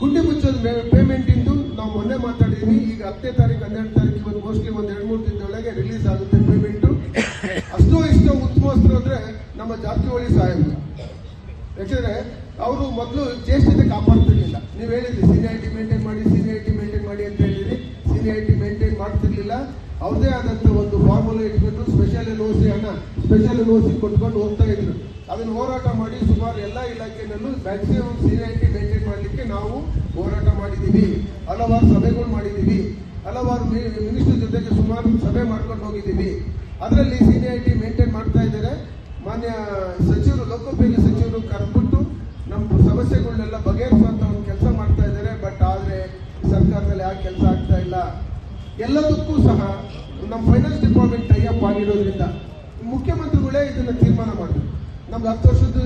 ಗುಂಡಿ ಮುಚ್ಚೋದು ಪೇಮೆಂಟ್ ಇಂದು ನಾವು ಮೊನ್ನೆ ಮಾತಾಡಿದ್ವಿ. ಈಗ ಹತ್ತನೇ ತಾರೀಕು, ಹನ್ನೆರಡು ತಾರೀಕು ಇವತ್ತು ಮೋಸ್ಟ್ಲಿ ಒಂದು ಎರಡು ಮೂರು ದಿನದೊಳಗೆ ರಿಲೀಸ್ ಆಗುತ್ತೆ ಪೇಮೆಂಟ್ ಅಷ್ಟೋ ಇಷ್ಟ ಉತ್ತಮಸ್ತರು ಅಂದ್ರೆ ನಮ್ಮ ಜಾರಕಿಹೊಳಿ ಸಾಹೇಬರು ಯಾಕಂದ್ರೆ ಅವರು ಮೊದಲು ಜ್ಯೇಷ್ಠತೆ ಕಾಪಾಡ್ತಿರ್ಲಿಲ್ಲ. ನೀವು ಹೇಳಿದ್ರಿ ಸೀನಿಯಾರಿಟಿ ಮೇಂಟೈನ್ ಮಾಡಿ ಸೀನಿಯಾರಿಟಿ ಮೇಂಟೈನ್ ಮಾಡಿ ಅಂತ ಹೇಳಿದ್ರಿ. ಸೀನಿಯಾರಿಟಿ ಮೇಂಟೈನ್ ಮಾಡ್ತಿರ್ಲಿಲ್ಲ. ಅವ್ರದೇ ಆದಂತ ಒಂದು ಫಾರ್ಮುಲಾ ಇಟ್ಬಿಟ್ಟು ಸ್ಪೆಷಲ್ ಎನ್ ಓಸಿ ಹಣ ಸ್ಪೆಷಲ್ ಎನ್ ಓಸಿ ಕೊಟ್ಕೊಂಡು ಹೋಗ್ತಾ ಇದ್ರು. ಅದನ್ನ ಹೋರಾಟ ಮಾಡಿ ಸುಮಾರು ಎಲ್ಲ ಇಲಾಖೆಯಲ್ಲೂ ಮ್ಯಾಕ್ಸಿಮಮ್ ಟಿ ಮೇಂಟೈನ್ ಮಾಡಲಿಕ್ಕೆ ನಾವು ಹೋರಾಟ ಮಾಡಿದ್ದೀವಿ. ಹಲವಾರು ಸಭೆಗಳು ಮಾಡಿದ್ದೀವಿ. ಹಲವಾರು ಮಿನಿಸ್ಟರ್ ಜೊತೆಗೆ ಸುಮಾರು ಸಭೆ ಮಾಡ್ಕೊಂಡು ಹೋಗಿದ್ದೀವಿ. ಅದರಲ್ಲಿ ಸೀನಿಯಾರಿಟಿ ಮೇಂಟೈನ್ ಮಾಡ್ತಾ ಇದ್ದಾರೆ. ಮಾನ್ಯ ಸಚಿವರು, ಲೋಕೋಪಯೋಗಿ ಸಚಿವರು ಕರೆದ್ಬಿಟ್ಟು ನಮ್ಮ ಸಮಸ್ಯೆಗಳನ್ನೆಲ್ಲ ಬಗೆಹರಿಸುವಂತ ಒಂದು ಕೆಲಸ ಮಾಡ್ತಾ ಇದ್ದಾರೆ. ಬಟ್ ಆದ್ರೆ ಸರ್ಕಾರದಲ್ಲಿ ಆ ಕೆಲಸ ಆಗ್ತಾ ಇಲ್ಲ. ಎಲ್ಲದಕ್ಕೂ ಸಹ ನಮ್ಮ ಫೈನಾನ್ಸ್ ಡಿಪಾರ್ಟ್ಮೆಂಟ್ ಟೈಅಪ್ ಆಗಿರೋದ್ರಿಂದ ಮುಖ್ಯಮಂತ್ರಿಗಳೇ ಇದನ್ನು ತೀರ್ಮಾನ ಮಾಡಬೇಕು. ನಮ್ದು ಹತ್ತು ವರ್ಷದ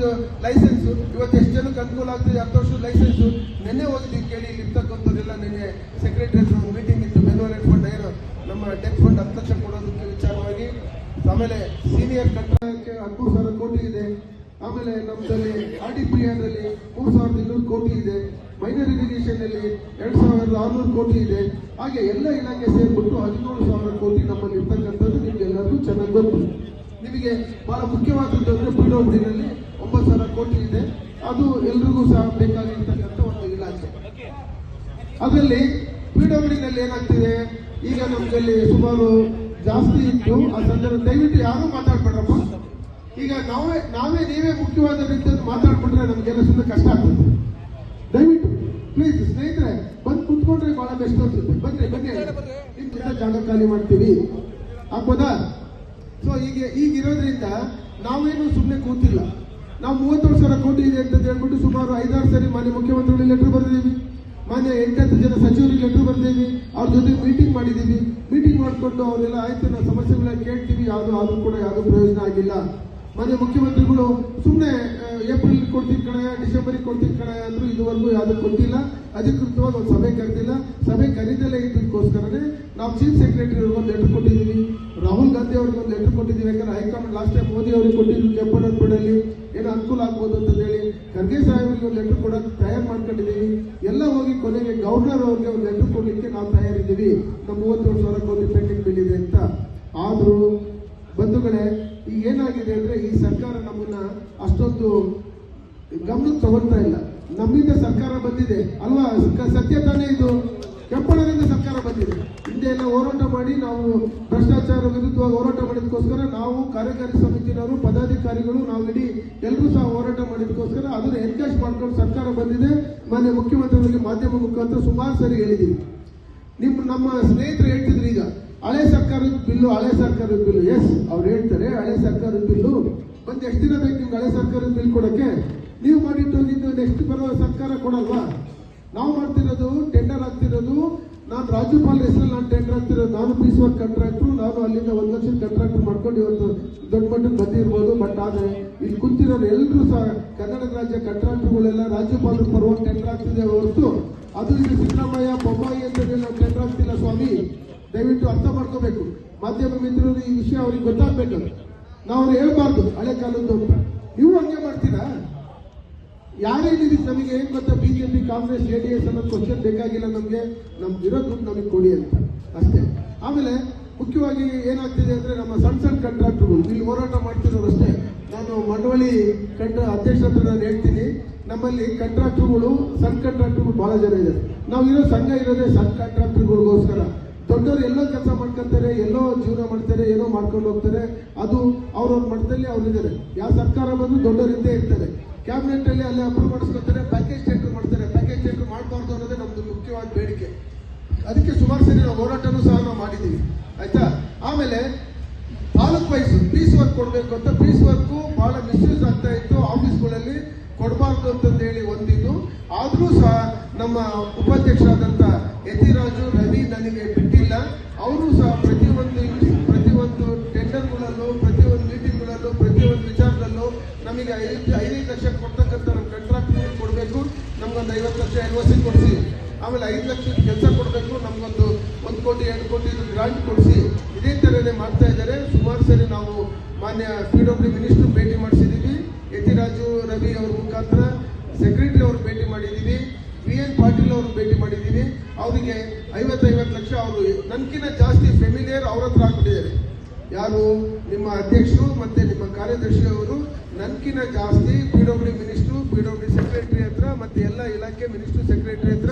ಲೈಸೆನ್ಸ್. ಇವತ್ತು ಎಷ್ಟು ಜನಕ್ಕೆ ಅನುಕೂಲ ಆಗ್ತದೆ? ಹತ್ತು ವರ್ಷದ ಲೈಸೆನ್ಸ್. ನಿನ್ನೆ ಹೋಗಿದ್ದೀವಿ ಕೇಳಿ, ಇಲ್ಲಿ ಇರ್ತಕ್ಕಂಥದ್ದೆಲ್ಲ ನಿನ್ನೆ ಸೆಕ್ರೆಟರಿ ಮೀಟಿಂಗ್ ಇತ್ತು. ಬೆನ್ನುವರೆ ಫಂಡ್ ಏನು ನಮ್ಮ ಡೆತ್ ಫಂಡ್ ಹತ್ತು ಲಕ್ಷ ಕೊಡೋದಕ್ಕೆ ವಿಚಾರವಾಗಿ. ಆಮೇಲೆ ಸೀನಿಯರ್ ಕಟ್ಟಡಕ್ಕೆ ಹದಿಮೂರು ಸಾವಿರ ಕೋಟಿ ಇದೆ. ಆಮೇಲೆ ನಮ್ಮದಲ್ಲಿ ಆರ್ ಡಿ ಪಿ ಎಲ್ಲಿ ಮೂರು ಸಾವಿರದ ಇನ್ನೂರು ಕೋಟಿ ಇದೆ. ಮೈನರ್ ಇರಿಗೇಷನ್ ಎರಡು ಸಾವಿರದ ಆರುನೂರು ಕೋಟಿ ಇದೆ. ಹಾಗೆ ಎಲ್ಲ ಇಲಾಖೆ ಸೇರ್ಬಿಟ್ಟು ಹದಿನೇಳು ಸಾವಿರ ಕೋಟಿ ನಮ್ಮಲ್ಲಿ ಇರ್ತಕ್ಕಂಥದ್ದು ನಿಮಗೆ ಎಲ್ಲರಿಗೂ ಚೆನ್ನಾಗಿ ಗೊತ್ತು. ನಿಮಗೆ ಬಹಳ ಮುಖ್ಯವಾದದ್ದು ಅಂದ್ರೆ ಪಿಡಬ್ಲ್ಯೂಡಿನಲ್ಲಿ ಒಂಬತ್ತು ಸಾವಿರ ಕೋಟಿ ಇದೆ. ಅದು ಎಲ್ರಿಗೂ ಸಹ ಬೇಕಾಗಿರ್ತಕ್ಕಂಥ ಒಂದು ಇಲಾಖೆ. ಅದರಲ್ಲಿ ಪಿಡಬ್ಲ್ಯೂಡಿನಲ್ಲಿ ಏನಾಗ್ತಿದೆ? ಈಗ ನಮ್ದಲ್ಲಿ ಸುಮಾರು ಜಾಸ್ತಿ ಇತ್ತು. ಆ ಸಂದರ್ಭ ದಯವಿಟ್ಟು ಯಾರು ಮಾತಾಡ್ಬೇಡಪ್ಪ. ಈಗ ನಾವೇ ನಾವೇ ನೀವೇ ಮುಖ್ಯವಾದ ರೀತಿಯಲ್ಲಿ ಮಾತಾಡ್ಬಿಟ್ರೆ ನಮ್ಗೆಲ್ಲ ಸುಮ್ಮನೆ ಕಷ್ಟ ಆಗ್ತದೆ. ದಯವಿಟ್ಟು ಪ್ಲೀಸ್ ಸ್ನೇಹಿತರೆ, ಬಂದು ಕುತ್ಕೊಂಡ್ರೆ ಬಹಳ ಬೆಸ್ಟ್ ಅನ್ಸುತ್ತೆ. ಬನ್ನಿ ಬನ್ನಿ. ನಿಮ್ ಜೊತೆ ಜಾಗ ಖಾಲಿ ಮಾಡ್ತೀವಿ. ಆಗ್ಬೋದಾ? ಸೊ ಈಗ ಈಗಿರೋದ್ರಿಂದ ನಾವೇನು ಸುಮ್ಮನೆ ಕೂತಿಲ್ಲ. ನಾವು ಮೂವತ್ತೇಳು ಸಾವಿರ ಕೋಟಿ ಇದೆ ಅಂತ ಹೇಳ್ಬಿಟ್ಟು ಸುಮಾರು ಐದಾರು ಸರಿ ಮಾನ್ಯ ಮುಖ್ಯಮಂತ್ರಿಗಳಿಗೆ ಲೆಟರ್ ಬರೆದಿದ್ದೀವಿ ಮಾನ್ಯ ಎಂಟತ್ತು ಜನ ಸಚಿವರಿಗೆ ಲೆಟರ್ ಬರೆದಿದ್ದೀವಿ ಅವ್ರ ಜೊತೆ ಮೀಟಿಂಗ್ ಮಾಡಿದ್ದೀವಿ ಮೀಟಿಂಗ್ ಮಾಡಿಕೊಂಡು ಅವರೆಲ್ಲ ಆಯ್ತು ನಾವು ಸಮಸ್ಯೆಗಳನ್ನ ಕೇಳ್ತೀವಿ. ಯಾವುದು ಆದರೂ ಕೂಡ ಯಾವುದೂ ಪ್ರಯೋಜನ ಆಗಿಲ್ಲ. ಮಾನ್ಯ ಮುಖ್ಯಮಂತ್ರಿಗಳು ಸುಮ್ಮನೆ ಏಪ್ರಿಲ್ ಕೊಡ್ತೀನಿ ಕಣ, ಡಿಸೆಂಬರಿಗೆ ಕೊಡ್ತೀನಿ ಕಣ ಅಂದ್ರು ಇದುವರೆಗೂ ಯಾವ್ದು ಕೊಟ್ಟಿಲ್ಲ. ಅಧಿಕೃತವಾಗಿ ಒಂದು ಸಭೆ ಕರೆದಿಲ್ಲ. ಸಭೆ ಕರೀದಲ್ಲೇ ಇದ್ದಕ್ಕೋಸ್ಕರನೇ ನಾವು ಚೀಫ್ ಸೆಕ್ರೆಟರಿ ಒಂದು ಲೆಟರ್ ಕೊಟ್ಟಿದ್ದೀವಿ. ರಾಹುಲ್ ಗಾಂಧಿ ಅವ್ರಿಗೆ ಒಂದು ಲೆಟರ್ ಕೊಟ್ಟಿದ್ದೀವಿ. ಯಾಕಂದ್ರೆ ಹೈಕಮಾಂಡ್ ಲಾಸ್ಟ್ ಟೈಮ್ ಮೋದಿ ಅವರಿಗೆ ಕೊಟ್ಟಿದ್ರು ಬಿಡಲ್ಲಿ ಏನು ಅನುಕೂಲ ಆಗ್ಬೋದು ಅಂತ ಹೇಳಿ ಖರ್ಗೆ ಸಾಹೇಬರಿಗೆ ಒಂದು ಲೆಟರ್ ಕೊಡೋಕೆ ತಯಾರು ಮಾಡ್ಕೊಂಡಿದ್ದೀವಿ. ಎಲ್ಲ ಹೋಗಿ ಕೊನೆಗೆ ಗವರ್ನರ್ ಅವ್ರಿಗೆ ಒಂದು ಲೆಟರ್ ಕೊಡಲಿಕ್ಕೆ ನಾವು ತಯಾರಿದ್ದೀವಿ. ನಮ್ಮ ಮೂವತ್ತೇಳು ಸಾವಿರ ಕೋಟಿ ಪೆಂಡಿಂಗ್ ಬಿಲ್ ಅಂತ. ಆದರೂ ಬಂಧುಗಳೇ ಈಗ ಏನಾಗಿದೆ ಅಂದ್ರೆ ಈ ಸರ್ಕಾರ ನಮ್ಮನ್ನ ಅಷ್ಟೊಂದು ಗಮನಕ್ಕೆ ತಗೊಳ್ತಾ ಇಲ್ಲ. ನಮ್ಮಿಂದ ಸರ್ಕಾರ ಬಂದಿದೆ. ಅಲ್ವಾ? ಸತ್ಯ ತಾನೇ ಇದು? ಕೆಂಪಣದಿಂದ ಸರ್ಕಾರ ಬಂದಿದೆ. ಹಿಂದೆ ಎಲ್ಲ ಹೋರಾಟ ಮಾಡಿ ನಾವು ಭ್ರಷ್ಟಾಚಾರ ವಿರುದ್ಧವಾಗಿ ಹೋರಾಟ ಮಾಡಿದಕ್ಕೋಸ್ಕರ ನಾವು ಕಾರ್ಯಕಾರಿ ಸಮಿತಿನವರು, ಪದಾಧಿಕಾರಿಗಳು, ನಾವು ಇಡೀ ಎಲ್ಲರೂ ಸಹ ಹೋರಾಟ ಮಾಡಿದಕ್ಕೋಸ್ಕರ ಅದನ್ನು ಎನ್ಕೇಜ್ ಮಾಡ್ಕೊಂಡು ಸರ್ಕಾರ ಬಂದಿದೆ. ಮಾನ್ಯ ಮುಖ್ಯಮಂತ್ರಿಗಳಿಗೆ ಮಾಧ್ಯಮ ಮುಖಾಂತರ ಸುಮಾರು ಸರಿ ಹೇಳಿದ್ದೀವಿ. ನಿಮ್ಮ ನಮ್ಮ ಸ್ನೇಹಿತರು ಹೇಳ್ತಿದ್ರು ಈಗ ಹಳೆ ಸರ್ಕಾರದ ಬಿಲ್ಲು, ಹಳೆ ಸರ್ಕಾರದ ಬಿಲ್ಲು. ಎಸ್ ಅವ್ರು ಹೇಳ್ತಾರೆ, ಹಳೆ ಸರ್ಕಾರದ ಬಿಲ್ಲು. ಒಂದು ಎಷ್ಟು ದಿನ ಬೇಕು ನಿಮ್ಗೆ ಹಳೆ ಸರ್ಕಾರದ ಬಿಲ್ ಕೊಡಕ್ಕೆ? ನೀವು ಮಾಡಿಟ್ಟು ಹೋಗಿದ್ದು ನೆಕ್ಸ್ಟ್ ಬರೋ ಸರ್ಕಾರ ಕೊಡಲ್ವಾ? ನಾವು ಮಾಡ್ತಿರೋದು ಟೆಂಡರ್ ಆಗ್ತಿರೋದು. ನಾನು ರಾಜ್ಯಪಾಲ ಹೆಸರಲ್ಲಿ ನಾನು ಟೆಂಡರ್ ಆಗ್ತಿರೋದು. ನಾನು ಪೀಸ್ ವರ್ಕ್ ಕಾಂಟ್ರಾಕ್ಟ್ರು ನಾನು ಅಲ್ಲಿಂದ ಒಂದು ಲಕ್ಷ ಕಾಂಟ್ರಾಕ್ಟ್ ಮಾಡ್ಕೊಂಡು ಇವತ್ತು ದೊಡ್ಡ ಮಟ್ಟಕ್ಕೆ ಬಂದಿರ್ಬೋದು ಬಟ್ ಆದ್ರೆ ಇಲ್ಲಿ ಕುಂತಿರೋ ಎಲ್ಲರೂ ಸಹ ಕನ್ನಡ ರಾಜ್ಯ ಕಾಂಟ್ರಾಕ್ಟ್ರುಗಳೆಲ್ಲ ರಾಜ್ಯಪಾಲರ ಪರವಾಗಿ ಟೆಂಡರ್ ಆಗ್ತಿದೆ ಹೊರತು. ಅದು ಇದು ಸಿದ್ದರಾಮಯ್ಯ, ಬೊಮ್ಮಾಯಿ ಅಂತ ನಾವು ಟೆಂಡರ್ ಆಗ್ತಿಲ್ಲ ಸ್ವಾಮಿ. ದಯವಿಟ್ಟು ಅರ್ಥ ಮಾಡ್ಕೋಬೇಕು. ಮಾಧ್ಯಮ ಮಿತ್ರರು ಈ ವಿಷಯ ಅವ್ರಿಗೆ ಗೊತ್ತಾಗ್ಬೇಕು ನಾವು ಅವ್ರು ಹೇಳ್ಬಾರ್ದು, ಹಳೆ ಕಾಲದ್ದು ನೀವು ಹಂಗೆ ಮಾಡ್ತೀರಾ? ಯಾರೇ ಇದಕ್ಕೆ ನಮಗೆ ಏನ್ ಗೊತ್ತಾ BJP Congress J D S ಅನ್ನೋದು ಕ್ವಶನ್ ಬೇಕಾಗಿಲ್ಲ ನಮಗೆ. ನಮ್ಗೆ ಇರೋ ದುಡ್ಡು ನಮಗೆ ಕೊಡಿ ಅಂತ. ಅಷ್ಟೇ. ಆಮೇಲೆ ಮುಖ್ಯವಾಗಿ ಏನಾಗ್ತಿದೆ ಅಂದ್ರೆ ನಮ್ಮ ಸಣ್ಣ ಸಣ್ಣ ಕಾಂಟ್ರಾಕ್ಟರ್ಗಳು ಇಲ್ಲಿ ಹೋರಾಟ ಮಾಡ್ತಿರೋರು ಅಷ್ಟೇ. ನಾನು ಮಂಡವಳಿ ಕಂಡ ಅಧ್ಯಕ್ಷ ಹತ್ರ ನಾನು ಹೇಳ್ತೀನಿ. ನಮ್ಮಲ್ಲಿ ಕಾಂಟ್ರಾಕ್ಟರ್ಗಳು ಸಣ್ಣ ಕಾಂಟ್ರಾಕ್ಟರ್ಗಳು ಬಹಳ ಜನ ಇದ್ದಾರೆ. ನಾವು ಇರೋ ಸಂಘ ಇರೋದೇ ಸಣ್ಣ ಕಾಂಟ್ರಾಕ್ಟರ್ಗಳಿಗೋಸ್ಕರ ದೊಡ್ಡವರು ಎಲ್ಲೋ ಕೆಲಸ ಮಾಡ್ಕೊಂತಾರೆ, ಎಲ್ಲೋ ಜೀವನ ಮಾಡ್ತಾರೆ, ಏನೋ ಮಾಡ್ಕೊಂಡು ಹೋಗ್ತಾರೆ, ಅದು ಅವ್ರವ್ರ ಮಟ್ಟದಲ್ಲಿ ಅವ್ರು ಇದ್ದಾರೆ ಯಾವ ಸರ್ಕಾರ ಬಂದು ದೊಡ್ಡವ್ರ ಹಿಂದೆ ಇರ್ತಾರೆ. ಕ್ಯಾಬಿನೆಟ್ ಅಲ್ಲಿ ಅಲ್ಲಿ ಅಪ್ರೂವ್ ಮಾಡಿಸ್ಕೊತಾರೆ ಪ್ಯಾಕೇಜ್ ಟೆಂಡರ್ ಮಾಡ್ತಾರೆ. ಪ್ಯಾಕೇಜ್ ಟೆಂಡರ್ ಮಾಡಬಾರ್ದು ಅನ್ನೋದೇ ನಮ್ದು ಮುಖ್ಯವಾದ ಬೇಡಿಕೆ. ಅದಕ್ಕೆ ಸುಮಾರು ಸರಿ ನಾವು ಹೋರಾಟನೂ ಸಹ ನಾವು ಮಾಡಿದ್ದೀವಿ ಆಯ್ತಾ? ಆಮೇಲೆ ತಾಲೂಕ್ ವೈಸ್ ಪೀಸ್ ವರ್ಕ್ ಕೊಡಬೇಕು ಅಂತ ಪೀಸ್ ವರ್ಕು ಬಹಳ ಮಿಸ್ಯೂಸ್ ಆಗ್ತಾ ಇತ್ತು ಆಫೀಸ್ಗಳಲ್ಲಿ. ಕೊಡಬಾರ್ದು ಅಂತಂದೇಳಿ ಒಂದಿದ್ದು. ಆದರೂ ಸಹ ನಮ್ಮ ಉಪಾಧ್ಯಕ್ಷರಾದಂತ ಯತಿರಾಜು ರವಿ ನನಗೆ ಬಿಟ್ಟಿಲ್ಲ. ಅವರು ಸಹ ಪ್ರತಿಯೊಂದು ಪ್ರತಿಯೊಂದು ಟೆಂಡರ್ಗಳಲ್ಲೂ ಪ್ರತಿಯೊಂದು ಮೀಟಿಂಗ್ಗಳಲ್ಲೂ ಪ್ರತಿಯೊಂದು ವಿಚಾರದಲ್ಲೂ ನಮಗೆ ಐದು, ಐದೈದು ಲಕ್ಷ ಕೊಡ್ತಕ್ಕಂಥ ನಮ್ಮ ಕಾಂಟ್ರಾಕ್ಟ್ ಕೊಡಬೇಕು. ನಮ್ಗೊಂದು ಐವತ್ತು ಲಕ್ಷ ಸಿ ಕೊಡಿಸಿ. ಆಮೇಲೆ ಐದು ಲಕ್ಷ ಕೆಲಸ ಕೊಡಬೇಕು. ನಮಗೊಂದು ಒಂದು ಕೋಟಿ, ಎರಡು ಕೋಟಿ ಗ್ರಾಂಟ್ ಕೊಡಿಸಿ. ಇದೇ ಥರನೇ ಮಾಡ್ತಾ ಇದ್ದಾರೆ. ಸುಮಾರು ಸರಿ ನಾವು ಮಾನ್ಯ ಪಿ ಡಬ್ಲ್ಯೂ ಮಿನಿಸ್ಟರ್ ಭೇಟಿ ಮಾಡಿಸಿದ್ದೀವಿ. ಯತಿರಾಜು ರವಿ ಅವ್ರ ಮುಖಾಂತರ ಸೆಕ್ರೆಟರಿ ಅವ್ರು ಭೇಟಿ ಮಾಡಿದ್ದೀವಿ. ವಿ ಎನ್ ಪಾಟೀಲ್ ಅವರು ಭೇಟಿ ಮಾಡಿದ್ದೀನಿ ಅವರಿಗೆ ಐವತ್ತೈವತ್ತು ಲಕ್ಷ ಅವರು ನನ್ಕಿಂತ ಜಾಸ್ತಿ ಫೆಮಿಲಿಯರ್ ಅವ್ರ ಹತ್ರ ಹಾಕ್ಬಿಟ್ಟಿದ್ದಾರೆ. ಯಾರು? ನಿಮ್ಮ ಅಧ್ಯಕ್ಷರು ಮತ್ತೆ ನಿಮ್ಮ ಕಾರ್ಯದರ್ಶಿ ಅವರು ನನ್ಕಿನ ಜಾಸ್ತಿ P W minister P W secretary ಹತ್ರ ಮತ್ತೆ ಎಲ್ಲ ಇಲಾಖೆ ಮಿನಿಸ್ಟ್ರು ಸೆಕ್ರೆಟರಿ ಹತ್ರ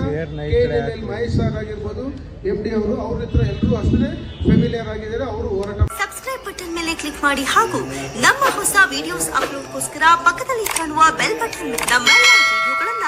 ಕೆ ಎಲ್ ಮಹೇಶ್ ಸರ್ ಆಗಿರ್ಬೋದು ಎಂ ಡಿ ಅವರು ಅವ್ರ ಹತ್ರ ಎಲ್ಲರೂ ಅಷ್ಟೇ ಫೆಮಿಲಿಯರ್ ಆಗಿದ್ದಾರೆ ಅವರು ಹೋರಾಟ ಸಬ್ಸ್ಕ್ರೈಬ್ ಬಟನ್ ಮೇಲೆ ಕ್ಲಿಕ್ ಮಾಡಿ ಹಾಗೂ ನಮ್ಮ ಹೊಸ ವಿಡಿಯೋಸ್ ಅಪ್ಲೋಡ್ಗೋಸ್ಕರ ಪಕ್ಕದಲ್ಲಿ ಕಾಣುವ ಬೆಲ್ ಬಟನ್ ನಮ್ಮೆಲ್ಲ ವಿಡಿಯೋಗಳನ್ನ